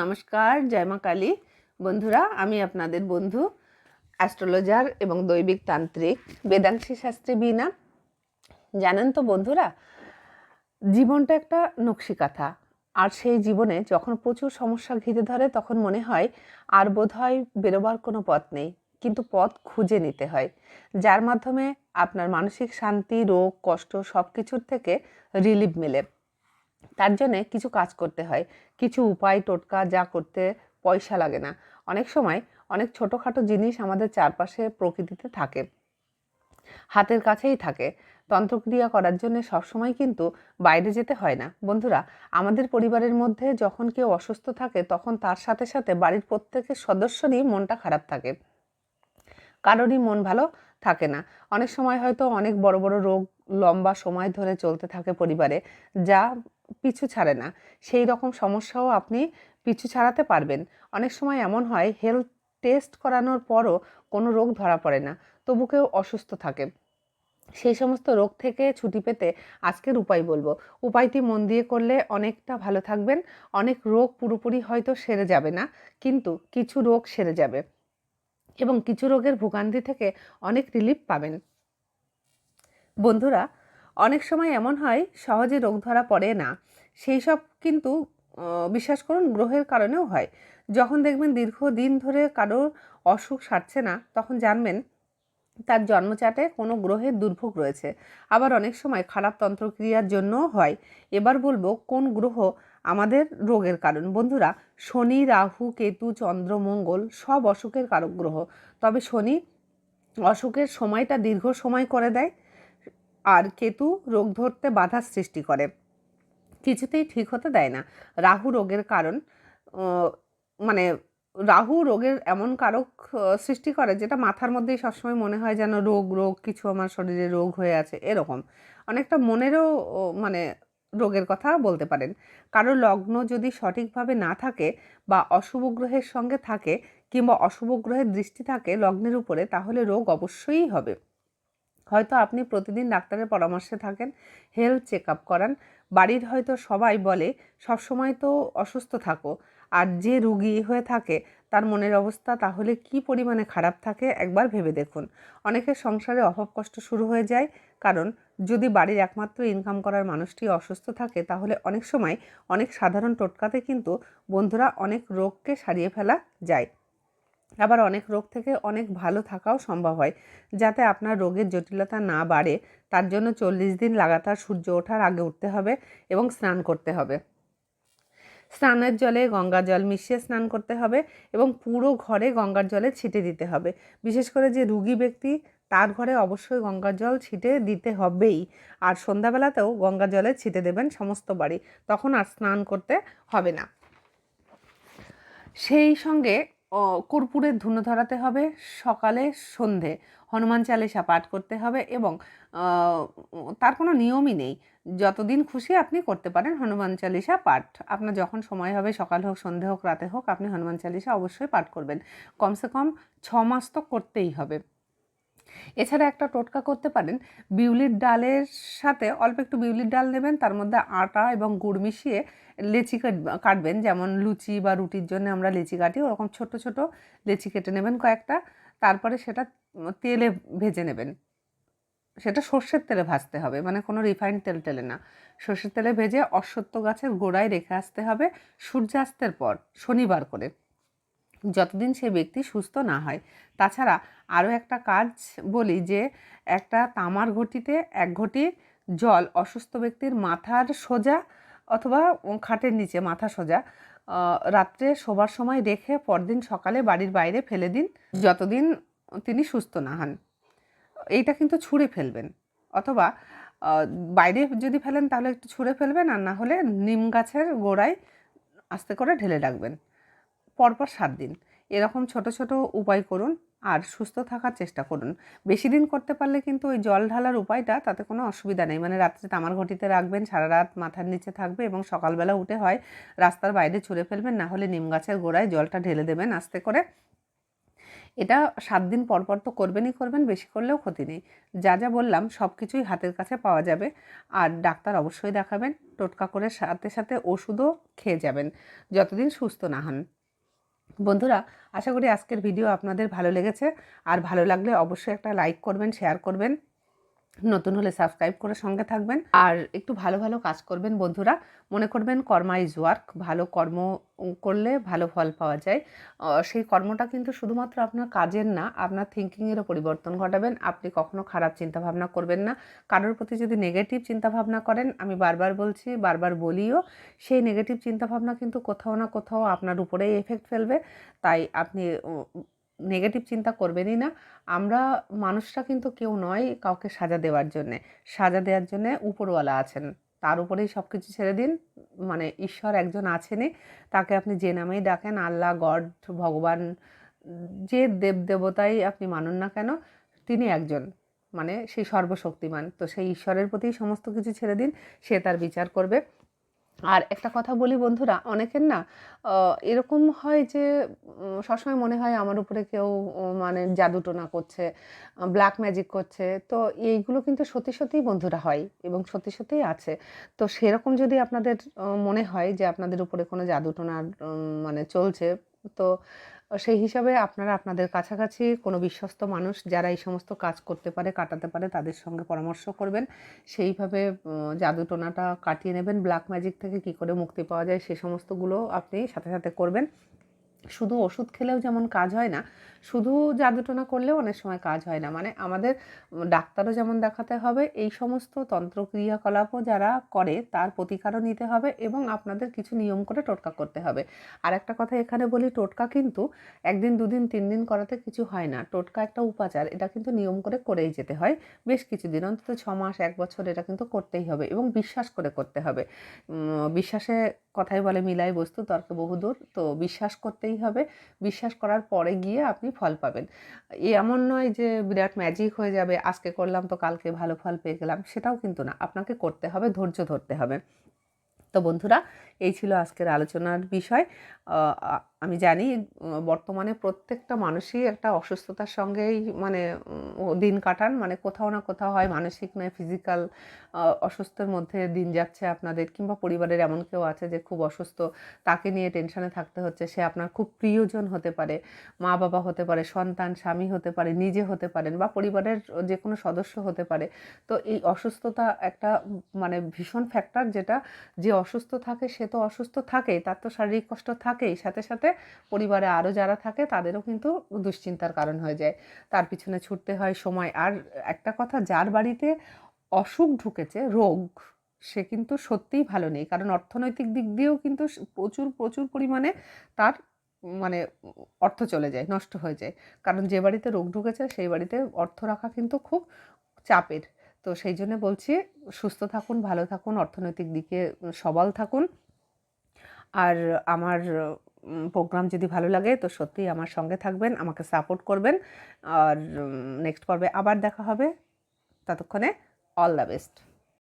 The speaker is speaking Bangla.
নমস্কার, জয় মা কালী। বন্ধুরা, আমি আপনাদের বন্ধু, অ্যাস্ট্রোলজার এবং দৈবিক তান্ত্রিক বেদাংশী শাস্ত্রী বিনা জানেন তো বন্ধুরা, জীবনটা একটা নকশি নকশিকাথা আর সেই জীবনে যখন প্রচুর সমস্যা ঘিরে ধরে, তখন মনে হয় আর বোধ হয় বেরোবার কোনো পথ নেই। কিন্তু পথ খুঁজে নিতে হয়, যার মাধ্যমে আপনার মানসিক শান্তি, রোগ, কষ্ট সব কিছুর থেকে রিলিফ মেলে। তার জন্যে কিছু কাজ করতে হয়। কিছু উপায়, টোটকা যা করতে পয়সা লাগে না। অনেক সময় অনেক ছোটোখাটো জিনিস আমাদের চারপাশে প্রকৃতিতে থাকে। হাতের কাছেই থাকে। তন্ত্রক্রিয়া করার জন্য সবসময় কিন্তু বাইরে যেতে হয় না। বন্ধুরা, আমাদের পরিবারের মধ্যে যখন কেউ অসুস্থ থাকে, তখন তার সাথে সাথে বাড়ির প্রত্যেকের সদস্যরই মনটা খারাপ থাকে। কারোরই মন ভালো থাকে না। অনেক সময় হয়তো অনেক বড় বড় রোগ লম্বা সময় ধরে চলতে থাকে পরিবারে, যা পিছু ছাড়ে না। সেই রকম সমস্যাও আপনি পিছু ছাড়াতে পারবেন। অনেক সময় এমন হয় হেলথ টেস্ট করানোর পরও কোনো রোগ ধরা পড়ে না, তবু কেউ অসুস্থ থাকে। সেই সমস্ত রোগ থেকে ছুটি পেতে আজকের উপায় বলব। উপায়টি মন দিয়ে করলে অনেকটা ভালো থাকবেন। অনেক রোগ পুরোপুরি হয়তো সেরে যাবে না, কিন্তু কিছু রোগ সেরে যাবে এবং কিছু রোগের ভোগান্তি থেকে অনেক রিলিফ পাবেন। বন্ধুরা, অনেক সময় এমন হয়, সহজে রোগ ধরা পড়ে না। সেই সব কিন্তু বিশ্বাস করুন গ্রহের কারণেও হয়। যখন দেখবেন দীর্ঘদিন ধরে কারোর অসুখ সারছে না, তখন জানবেন তার জন্মচাটে কোনো গ্রহের দুর্ভোগ রয়েছে। আবার অনেক সময় খারাপ তন্ত্রক্রিয়ার জন্যও হয়। এবার বলব কোন গ্রহ আমাদের রোগের কারণ। বন্ধুরা, শনি, রাহু, কেতু, চন্দ্র, মঙ্গল সব অসুখের কারক গ্রহ। তবে শনি অসুখের সময়টা দীর্ঘ সময় করে দেয়, আর কেতু রোগ ধরতে বাধার সৃষ্টি করে। কিছুতেই ঠিক হতে দেয় না। রাহু রোগের কারণ মানে রাহু রোগের এমন কারক সৃষ্টি করে যেটা মাথার মধ্যেই সবসময় মনে হয় যেন রোগ রোগ, কিছু আমার শরীরে রোগ হয়ে আছে, এরকম। অনেকটা মনেরও মানে রোগের কথা বলতে পারেন। কারও লগ্ন যদি সঠিকভাবে না থাকে বা অশুভ গ্রহের সঙ্গে থাকে কিংবা অশুভ গ্রহের দৃষ্টি থাকে লগ্নের উপরে, তাহলে রোগ অবশ্যই হবে। হয়তো আপনি প্রতিদিন ডাক্তারের পরামর্শে থাকেন হেলথ চেক আপ করান বাড়ির হয়তো সবাই বলে সবসময় তো অসুস্থ থাকো। আর যে রুগী হয়ে থাকে, তার মনের অবস্থা তাহলে কি পরিমাণে খারাপ থাকে একবার ভেবে দেখুন। অনেকের সংসারে অভাব কষ্ট শুরু হয়ে যায়, কারণ যদি বাড়ির একমাত্র ইনকাম করার মানুষটি অসুস্থ থাকে, তাহলে অনেক সময় অনেক সাধারণ টোটকাতে কিন্তু বন্ধুরা অনেক রোগকে সারিয়ে ফেলা যায়। আবার অনেক রোগ থেকে অনেক ভালো থাকাও সম্ভব হয়, যাতে আপনার রোগের জটিলতা না বাড়ে। তার জন্য চল্লিশ দিন লাগাতার সূর্য ওঠার আগে উঠতে হবে এবং স্নান করতে হবে। স্নানের জলে গঙ্গা জল মিশিয়ে স্নান করতে হবে এবং পুরো ঘরে গঙ্গার জলে ছিটে দিতে হবে। বিশেষ করে যে রুগী ব্যক্তি, তার ঘরে অবশ্যই গঙ্গার জল ছিটে দিতে হবেই। আর সন্ধ্যাবেলাতেও গঙ্গা জলে ছিটে দেবেন সমস্ত বাড়ি, তখন আর স্নান করতে হবে না। সেই সঙ্গে কর্পূরের ধুনো ধরাতে হবে, সকালে সন্ধে হনুমান চালিসা পাঠ করতে হবে এবং তার কোনো নিয়মই নেই। যতদিন খুশি আপনি করতে পারেন হনুমান চালিসা পাঠ। আপনার যখন সময় হবে সকাল হোক, সন্ধে হোক, রাতে হোক, আপনি হনুমান চালিসা অবশ্যই পাঠ করবেন। কমসে কম ছ মাস তো করতেই হবে। এছাড়া একটা টোটকা করতে পারেন, বিউলির ডালের সাথে অল্প একটু বিউলির ডাল নেবেন, তার মধ্যে আটা এবং গুড় মিশিয়ে লেচি কাটবেন, যেমন লুচি বা রুটির জন্য আমরা লেচি কাটি, ওরকম ছোট ছোট লেচি কেটে নেবেন কয়েকটা, তারপরে সেটা তেলে ভেজে নেবেন। সেটা সর্ষের তেলে ভাজতে হবে মানে কোনো রিফাইন্ড তেল টেলে না। সর্ষের তেলে ভেজে অশ্বত্থ গাছের গোড়ায় রেখে আসতে হবে সূর্যাস্তের পর, শনিবার করে। যতদিন সে ব্যক্তি সুস্থ না হয়। তাছাড়া আরও একটা কাজ বলি যে, একটা তামার ঘটিতে এক ঘটি জল অসুস্থ ব্যক্তির মাথার সোজা অথবা খাটের নিচে মাথা সোজা রাত্রে শোবার সময় রেখে পরদিন সকালে বাড়ির বাইরে ফেলে দিন যতদিন তিনি সুস্থ না হন। এইটা কিন্তু ছুঁড়ে ফেলবেন। অথবা বাইরে যদি ফেলেন তাহলে একটু ছুঁড়ে ফেলবেন আর না হলে নিম গাছের গোড়ায় আস্তে করে ঢেলে রাখবেন। পরপর সাত দিন। এরকম ছোট ছোট উপায় করুন আর সুস্থ থাকার চেষ্টা করুন। বেশি দিন করতে পারলে কিন্তু ওই জল ঢালার উপায়টা তাতে কোনো অসুবিধা নেই। মানে রাত্রে তামার ঘটিতে রাখবেন, সারা রাত মাথার নিচে থাকবে এবং সকালবেলা উঠে হয় রাস্তার বাইরে ছুঁড়ে ফেলবেন, না হলে নিম গাছের গোড়ায় জলটা ঢেলে দেবেন আস্তে করে। এটা সাত দিন পর পর তো করবেনই করবেন, বেশি করলেও ক্ষতি নেই। যা যা বললাম সব কিছুই হাতের কাছে পাওয়া যাবে। আর ডাক্তার অবশ্যই দেখাবেন, টোটকা করে সাথে সাথে ওষুধও খেয়ে যাবেন, যতদিন সুস্থ না হন। বন্ধুরা, আশা করি আজকের ভিডিও আপনাদের ভালো লেগেছে। আর ভালো লাগলে অবশ্যই একটা লাইক করবেন, শেয়ার করবেন। নতুন হলে সাবস্ক্রাইব করে সঙ্গে থাকবেন। আর একটু ভালো ভালো কাজ করবেন বন্ধুরা। মনে করবেন কর্মা ইজ ওয়ার্ক। ভালো কর্ম করলে ভালো ফল পাওয়া যায়। সেই কর্মটা কিন্তু শুধুমাত্র আপনার কাজের না, আপনার থিঙ্কিংয়েরও পরিবর্তন ঘটাবেন। আপনি কখনো খারাপ চিন্তাভাবনা করবেন না। কারোর প্রতি যদি নেগেটিভ চিন্তাভাবনা করেন, আমি বারবার বলছি, বারবার বলিও, সেই নেগেটিভ চিন্তাভাবনা কিন্তু কোথাও না কোথাও আপনার উপরেই এফেক্ট ফেলবে। তাই আপনি নেগেটিভ চিন্তা করবেনই না। আমরা মানুষরা কিন্তু কেউ নয় কাউকে সাজা দেওয়ার জন্যে। সাজা দেওয়ার জন্যে উপরওয়ালা আছেন। তার উপরেই সব কিছু ছেড়ে দিন। মানে ঈশ্বর একজন আছেনই তাকে আপনি যে নামেই ডাকেন, আল্লাহ, গড, ভগবান, যে দেব দেবতাই আপনি মানুন না কেন, তিনি একজন। মানে সেই সর্বশক্তিমান। তো সেই ঈশ্বরের প্রতি সমস্ত কিছু ছেড়ে দিন। সে তার বিচার করবে। আর একটা কথা বলি বন্ধুরা, অনেকের না এরকম হয় যে সবসময় মনে হয় আমার উপরে কেউ মানে জাদুটোনা করছে ব্ল্যাক ম্যাজিক করছে। তো এইগুলো কিন্তু সত্যি সত্যিই বন্ধুরা হয় এবং সত্যি সত্যিই আছে। তো সেরকম যদি আপনাদের মনে হয় যে আপনাদের উপরে কোনো জাদুটোনার মানে চলছে, তো সেই হিসাবে আপনারা আপনাদের কাছাকাছি কোনো বিশ্বস্ত মানুষ যারা এই সমস্ত কাজ করতে পারে, কাটাতে পারে, তাদের সঙ্গে পরামর্শ করবেন। সেইভাবে জাদু টোনাটা কাটিয়ে নেবেন। ব্ল্যাক ম্যাজিক থেকে কি করে মুক্তি পাওয়া যায় সে সমস্তগুলো আপনি সাথে সাথে করবেন। শুধু ওষুধ খেলেও যেমন কাজ হয় না, শুধু জাদুটোনা করলেও অনেক সময় কাজ হয় না। মানে আমাদের ডাক্তারও যেমন দেখাতে হবে, এই সমস্ত তন্ত্র ক্রিয়াকলাপও যারা করে তার প্রতিকারও নিতে হবে এবং আপনাদের কিছু নিয়ম করে টোটকা করতে হবে। আর একটা কথা এখানে বলি, টোটকা কিন্তু একদিন, দুদিন, তিন দিন করাতে কিছু হয় না। টোটকা একটা উপাচার, এটা কিন্তু নিয়ম করে করেই যেতে হয়। বেশ কিছুদিন, অন্তত ছ মাস, এক বছর এটা কিন্তু করতেই হবে এবং বিশ্বাস করে করতে হবে। বিশ্বাসে কথাই বলে মিলাই বস্তু, তর্কে বহুদূর। তো বিশ্বাস করতেই হবে। বিশ্বাস করার পরে গিয়ে আপনি ফল পাবেন। এ এমন নয় যে বিরাট ম্যাজিক হয়ে যাবে, আজকে করলাম তো কালকে ভালো ফল পেয়ে গেলাম, সেটাও কিন্তু না। আপনাকে করতে হবে, ধৈর্য ধরতে হবে। তো বন্ধুরা এই ছিল আজকের আলোচনার বিষয়। আমি জানি বর্তমানে প্রত্যেকটা মানুষই একটা অসুস্থতার সঙ্গেই মানে দিন কাটান। মানে কোথাও না কোথাও হয়, মানসিক নয়, ফিজিক্যাল অসুস্থের মধ্যে দিন যাচ্ছে আপনাদের কিংবা পরিবারের এমন কেউ আছে যে খুব অসুস্থ, তাকে নিয়ে টেনশনে থাকতে হচ্ছে। সে আপনার খুব প্রিয়জন হতে পারে মা বাবা হতে পারে, সন্তান, স্বামী হতে পারে, নিজে হতে পারেন বা পরিবারের যে কোনো সদস্য হতে পারে। তো এই অসুস্থতা একটা মানে ভীষণ ফ্যাক্টর যেটা, যে অসুস্থ থাকে সে তো অসুস্থ থাকেই, তার তো শারীরিক কষ্ট থাকেই। সাথে সাথে পরিবারে আরও যারা থাকে, তাদেরও কিন্তু দুশ্চিন্তার কারণ হয়ে যায়। তার পিছনে ছুটতে হয় সময়। আর একটা কথা, যার বাড়িতে অসুখ ঢুকেছে, রোগ, সে কিন্তু সত্যিই ভালো নেই। কারণ অর্থনৈতিক দিক দিয়েও কিন্তু প্রচুর প্রচুর পরিমাণে তার মানে অর্থ চলে যায়, নষ্ট হয়ে যায়। কারণ যে বাড়িতে রোগ ঢুকেছে, সেই বাড়িতে অর্থ রাখা কিন্তু খুব চাপের। তো সেই জন্য বলছি, সুস্থ থাকুন, ভালো থাকুন, অর্থনৈতিক দিকে সবল থাকুন। আর আমার প্রোগ্রাম যদি ভালো লাগে, তো সত্যিই আমার সঙ্গে থাকবেন, আমাকে সাপোর্ট করবেন। আর নেক্সট পর্বে আবার দেখা হবে। ততক্ষণে অল দ্য বেস্ট